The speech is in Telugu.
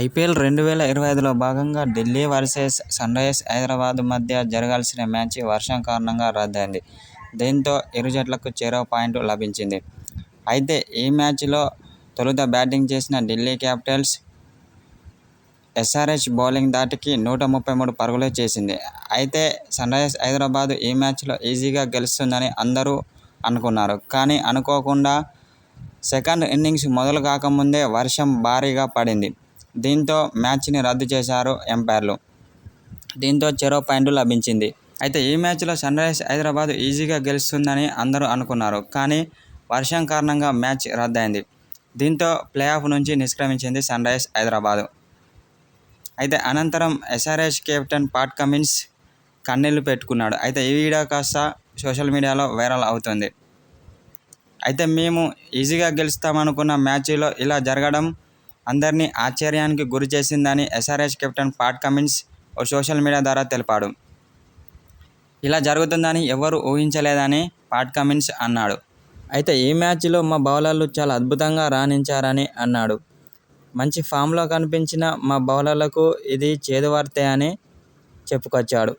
ఐపీఎల్ రెండు వేల ఇరవై ఐదులో భాగంగా ఢిల్లీ వర్సెస్ సన్రైజర్స్ హైదరాబాద్ మధ్య జరగాల్సిన మ్యాచ్ వర్షం కారణంగా రద్దయింది. దీంతో ఇరు జట్లకు చెరో పాయింట్ లభించింది. అయితే ఈ మ్యాచ్లో తొలుత బ్యాటింగ్ చేసిన ఢిల్లీ క్యాపిటల్స్ ఎస్ఆర్హెచ్ బౌలింగ్ దాటికి నూట ముప్పై మూడు పరుగులే చేసింది. అయితే సన్రైజర్స్ హైదరాబాద్ ఈ మ్యాచ్లో ఈజీగా గెలుస్తుందని అందరూ అనుకున్నారు. కానీ అనుకోకుండా సెకండ్ ఇన్నింగ్స్ మొదలు కాకముందే వర్షం భారీగా పడింది. దీంతో మ్యాచ్ని రద్దు చేశారు ఎంపైర్లు దీంతో చెరో పాయింట్ లభించింది. అయితే ఈ మ్యాచ్లో సన్రైజర్స్ హైదరాబాద్ ఈజీగా గెలుస్తుందని అందరూ అనుకున్నారు. కానీ వర్షం కారణంగా మ్యాచ్ రద్దయింది. దీంతో ప్లే ఆఫ్ నుంచి నిష్క్రమించింది సన్రైజర్స్ హైదరాబాదు అయితే అనంతరం ఎస్ఆర్ఎస్ కెప్టెన్ పాట్ కమిన్స్ కన్నీళ్ళు పెట్టుకున్నాడు. అయితే ఈ వీడియో కాస్త సోషల్ మీడియాలో వైరల్ అవుతుంది అయితే మేము ఈజీగా గెలుస్తామనుకున్న మ్యాచ్లో ఇలా జరగడం అందరినీ ఆశ్చర్యానికి గురి చేసిందని ఎస్ఆర్హెచ్ కెప్టెన్ పాట్ కమిన్స్ ఓ సోషల్ మీడియా ద్వారా తెలిపాడు. ఇలా జరుగుతుందని ఎవరు ఊహించలేదని పాట్ కమిన్స్ అన్నాడు. అయితే ఈ మ్యాచ్లో మా బౌలర్లు చాలా అద్భుతంగా రాణించారని అన్నాడు. మంచి ఫామ్లో కనిపించిన మా బౌలర్లకు ఇది చేదువార్తే అని చెప్పుకొచ్చాడు.